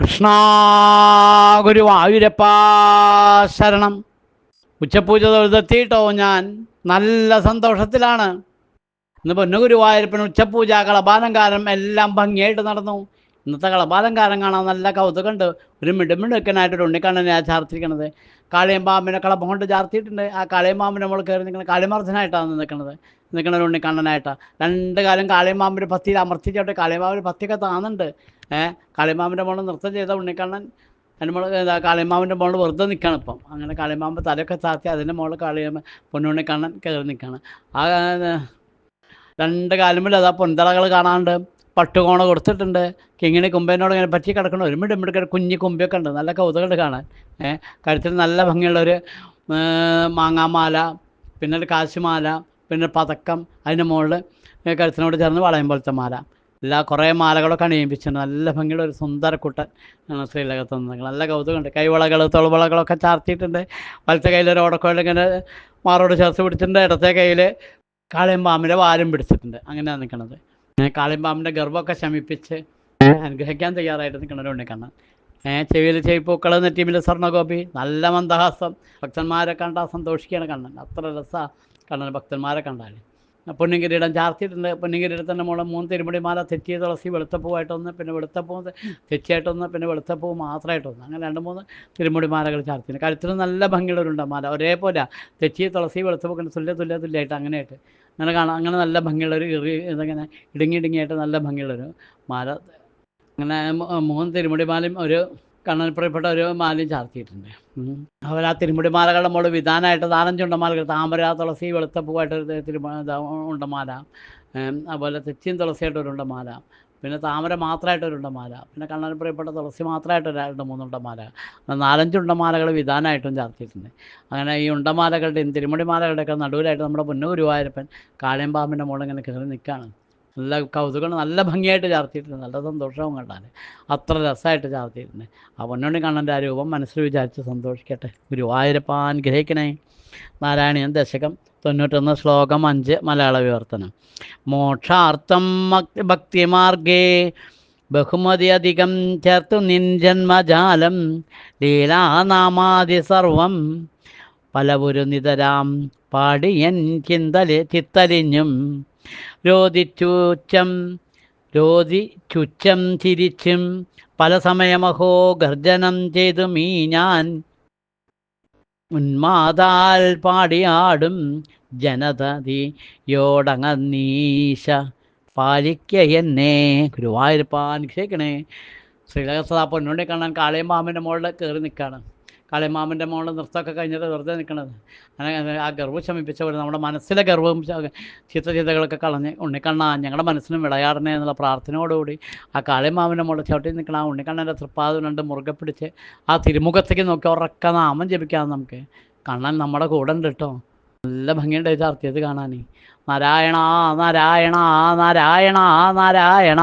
കൃഷ്ണ ഗുരുവായൂരപ്പാ ശരണം ഉച്ചപൂജ തൊഴുതെത്തിയിട്ടോ ഞാൻ. നല്ല സന്തോഷത്തിലാണ്. ഇന്ന് പൊന്നുഗുരുവായൂരപ്പൻ ഉച്ചപൂജ കളപാലങ്കാരം എല്ലാം ഭംഗിയായിട്ട് നടന്നു. ഇന്നത്തെ കളപാതം കാരണം കാണാൻ നല്ല കൗതുകമുണ്ട്. ഒരു മിടുമിടുക്കനായിട്ടൊരു ഉണ്ണിക്കണ്ണനെ ആ ചാർത്തിരിക്കണത് കാളിയും പാമ്പിനെ കളപ്പം കൊണ്ട് ചാർത്തിയിട്ടുണ്ട്. ആ കാളിയും പാമ്പിനെ നമ്മൾ കയറി നിൽക്കുന്നത് കാളിമർദ്ദനായിട്ടാണ് നിൽക്കുന്നത്. നിൽക്കണ ഒരു ഉണ്ണിക്കണ്ണനായിട്ടാണ് രണ്ട് കാലം കാളിയും പാമ്പിന് പത്തിയിൽ അമർത്തിച്ചോട്ടെ കാളിയും പാമ്പിന് പത്തിയൊക്കെ താന്നുണ്ട്. ഏഹ് കാളിയമ്പാമ്പിന്റെ മോളെ നൃത്തം ചെയ്ത ഉണ്ണിക്കണ്ണൻ അതിന്റെ മോൾ കാളിമാവിന്റെ മോൾ വെറുതെ നിൽക്കണം ഇപ്പം. അങ്ങനെ കാളിമാമ്പ് തലയൊക്കെ താത്തി അതിന്റെ മോൾ കാളിയമ്മ പൊന്നുണ്ണിക്കണ്ണൻ കയറി നിൽക്കുകയാണ് ആ രണ്ട് രണ്ട് കാലുമ്പിൽ അതാ പൊന്തളകൾ കാണാണ്ട് പട്ടുകോണ കൊടുത്തിട്ടുണ്ട്. കിങ്ങിണി കുമ്പേനോട് ഇങ്ങനെ പറ്റി കിടക്കണം ഒരു മിടും മിടുക്ക കുഞ്ഞി കുമ്പിയൊക്കെ ഉണ്ട്. നല്ല കൗതുകമുണ്ട് കാണാൻ. ഏഹ് കഴുത്തിൽ നല്ല ഭംഗിയുള്ള ഒരു മാങ്ങാമാല പിന്നെ ഒരു കാശുമാല പിന്നെ പതക്കം അതിന്റെ മുകളിൽ കഴുത്തിനോട് ചേർന്ന് വളയം പോലത്തെ മാല. എല്ലാ കുറേ മാലകളൊക്കെ അണിയിപ്പിച്ചിട്ടുണ്ട്. നല്ല ഭംഗിയുള്ള ഒരു സുന്ദരക്കുട്ടൻ ശ്രീലകത്ത് നിന്ന് നല്ല കൗതുകമുണ്ട്. കൈവളകൾ തൊളുവളകളൊക്കെ ചാർത്തിയിട്ടുണ്ട്. വലത്തെ കയ്യിൽ ഒരു ഓടക്കോയിൽ ഇങ്ങനെ മാറോട് ചേർത്ത് പിടിച്ചിട്ടുണ്ട്. ഇടത്തെ കയ്യിൽ കാളയും പാമ്പിന്റെ വാലും പിടിച്ചിട്ടുണ്ട്. അങ്ങനെയാണ് നിൽക്കുന്നത്. കാളിയമ്പാമ്പിന്റെ ഗർഭമൊക്കെ ശമിപ്പിച്ച് അനുഗ്രഹിക്കാൻ തയ്യാറായിട്ട് കണ്ണൻ ഏഹ് ചെവിയിൽ ചെവിപ്പൂക്കൾ ടീമിലെ സ്വർണഗോപി നല്ല മന്ദഹാസം. ഭക്തന്മാരെ കണ്ടാൽ സന്തോഷിക്കുകയാണ് കണ്ണൻ അത്ര രസ കണ്ണൻ ഭക്തന്മാരെ കണ്ടാൽ പൊന്നിങ്കിരീടം ചാർത്തിയിട്ടുണ്ട്. പൊന്നിങ്കിരീടത്തിന്റെ മോളെ മൂന്ന് തിരുമുടി മാല തെറ്റിയ തുളസി വെളുത്തപ്പൂവായിട്ടൊന്ന് പിന്നെ വെളുത്തപ്പൂ തെറ്റിയായിട്ടൊന്ന് പിന്നെ വെളുത്തപ്പൂ മാത്രമായിട്ടൊന്ന്. അങ്ങനെ രണ്ട് മൂന്ന് തിരുമുടി മാലകൾ ചാർത്തിയിട്ടുണ്ട്. കഴുത്തിന് നല്ല ഭംഗിയുള്ളവരുണ്ട് മാല. ഒരേപോലെ തെറ്റിയ തുളസി വെളുത്തപ്പൂ തുല്യ തുല്യ തുല്യമായിട്ട് അങ്ങനെയായിട്ട് അങ്ങനെ കാണാം. അങ്ങനെ നല്ല ഭംഗിയുള്ളൊരു ഇറി ഇതങ്ങനെ ഇടുങ്ങി ഇടുങ്ങിയായിട്ട് നല്ല ഭംഗിയുള്ളൊരു മാല. അങ്ങനെ മൂന്ന് തിരുമുടി മാലയും ഒരു കണ്ണൻ പ്രിയപ്പെട്ട ഒരു മാലയും ചാർത്തിയിട്ടുണ്ട്. അതുപോലെ ആ തിരുമുടി മാലകളുടെ മുകളിൽ വിധാനമായിട്ട് നാലഞ്ച് ഉണ്ടമാലകൾ താമര തുളസി വെളുത്തപ്പൂവായിട്ട് ഒരു തിരുമ ഉണ്ടമാല അതുപോലെ തെച്ചിയും തുളസിയായിട്ട് ഒരു ഉണ്ടമാല പിന്നെ താമര മാത്രമായിട്ട് ഒരു ഉണ്ടമാല പിന്നെ കണ്ണൻ പ്രിയപ്പെട്ട തുളസി മാത്രമായിട്ട് ഒരു രണ്ട് മൂന്ന് ഉണ്ടമാല നാലഞ്ച് ഉണ്ടമാലകൾ വിധാനമായിട്ടും ചാർത്തിയിട്ടുണ്ട്. അങ്ങനെ ഈ ഉണ്ടമാലകളുടെയും തിരുമുടി മാലകളുടെയൊക്കെ നടുവിലായിട്ട് നമ്മുടെ പൊന്നു ഗുരുവായൂരപ്പൻ കാളിയമ്പാമ്പിന്റെ മുകളിൽ കയറി നിൽക്കുകയാണ്. നല്ല കൗതുകം നല്ല ഭംഗിയായിട്ട് ചാർത്തിയിട്ടുണ്ട്. നല്ല സന്തോഷവും കണ്ടാൽ അത്ര രസമായിട്ട് ചാർത്തിയിട്ടുണ്ട്. ആ പൊന്നോണ്ടി കണ്ണന്റെ ആ രൂപം മനസ്സിൽ വിചാരിച്ച് സന്തോഷിക്കട്ടെ. ഗുരുവായൂരപ്പ അനുഗ്രഹിക്കണേ. നാരായണീയൻ ദശകം തൊണ്ണൂറ്റൊന്ന് ശ്ലോകം അഞ്ച് മലയാള വിവർത്തനം. മോക്ഷാർത്ഥം ഭക്തി ഭക്തിമാർഗേ ബഹുമതി അധികം ചേർത്തു നിൻ ജന്മജാലം. ലീലാനാമാതി സർവം പലവുരു നിതരാം പാടിയൻ ചിന്തലി ചിത്തലിഞ്ഞും രോദിച്ചൂച്ചം രോദിച്ചുച്ചം ചിരിച്ചും പല സമയമഹോ ഗർജനം ചെയ്തു മീ ഞാൻ ഉന്മാതാൽ പാടിയാടും ജനതതിയോടങ്ങീശ പാലിക്ക എന്നെ ഗുരുവായൂരപ്പാൻ ക്ഷേക്കണേ ശ്രീലകസദാ പൊന്നുണ്ടി കാണാൻ കാളയും പാമ്പിന്റെ മുകളിൽ കയറി നിൽക്കുകയാണ് കാളിയമ്മാമന്റെ മോളെ നൃത്തമൊക്കെ കഴിഞ്ഞിട്ട് വെറുതെ നിൽക്കണത്. അങ്ങനെ ആ ഗർവ് ശമിപ്പിച്ച പോലെ നമ്മുടെ മനസ്സിലെ ഗർവവും ചിത്രചിതകളൊക്കെ കളഞ്ഞ് ഉണ്ണിക്കണ്ണ ഞങ്ങളുടെ മനസ്സിനും വിളയാടണേ എന്നുള്ള പ്രാർത്ഥനയോടുകൂടി ആ കാളിയമ്മാമന്റെ മോളെ ചവിട്ടി നിൽക്കണം ആ ഉണ്ണിക്കണ്ണന്റെ തൃപ്പാദം രണ്ട് മുറുകെ പിടിച്ച് ആ തിരുമുഖത്തേക്ക് നോക്കി ഉറക്ക നാമം ജപിക്കാം നമുക്ക്. കണ്ണൻ നമ്മുടെ കൂടെ ഉണ്ട് കേട്ടോ നല്ല ഭംഗിയുണ്ട് ചാർത്തിയത് കാണാൻ നാരായണ നാരായണ നാരായണ നാരായണ.